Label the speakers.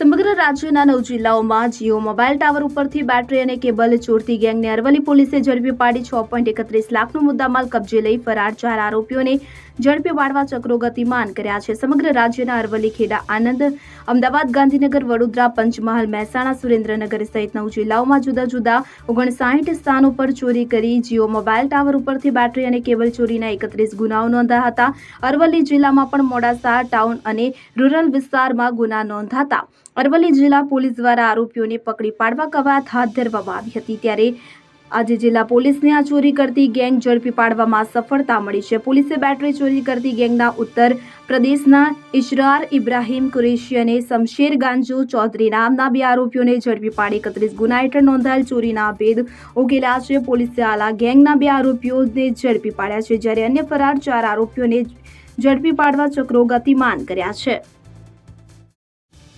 Speaker 1: સમગ્ર રાજ્યના નવ જિલ્લાઓમાં જીઓ મોબાઈલ ટાવર ઉપરથી બેટરી અને કેબલ ચોરતી ગેંગને અરવલ્લી પોલીસે ઝડપી પાડી છ પોઈન્ટ એકત્રીસ લાખનો મુદ્દામાલ કબજે લઈ ફરાર ચાર આરોપીઓને ઝડપી પાડવા ચક્રો ગતિમાન કર્યા છે. સમગ્ર રાજ્યના અરવલ્લી ખેડા આનંદ અમદાવાદ, ગાંધીનગર, વડોદરા, પંચમહાલ, મહેસાણા, સુરેન્દ્રનગર સહિત નવ જિલ્લાઓમાં જુદા જુદા ઓગણસાઠ સ્થાનો પર ચોરી કરી જીઓ મોબાઈલ ટાવર ઉપરથી બેટરી અને કેબલ ચોરીના એકત્રીસ ગુનાઓ નોંધાયા હતા. અરવલ્લી જિલ્લામાં પણ મોડાસા, ટાઉન અને રૂરલ વિસ્તારમાં ગુના નોંધાતા અરવલ્લી જિલ્લા પોલીસ દ્વારા આરોપીઓને પકડી પાડવા કવાયત હાથ ધરવામાં આવી હતી. ત્યારે આજે જિલ્લા પોલીસને આ ચોરી કરતી ગેંગ ઝડપી પાડવામાં સફળતા મળી છે. પોલીસે બેટરી ચોરી કરતી ગેંગના ઉત્તર પ્રદેશના ઇશરાર ઇબ્રાહીમ કુરેશી અને શમશેર ગાંજો ચૌધરી નામના બે આરોપીઓને ઝડપી પાડી એકત્રીસ ગુના હેઠળ નોંધાયેલ ચોરીના ભેદ ઉકેલા છે. પોલીસે આલા ગેંગના બે આરોપીઓને ઝડપી પાડ્યા છે, જ્યારે અન્ય ફરાર ચાર આરોપીઓને ઝડપી પાડવા ચક્રો ગતિમાન કર્યા છે.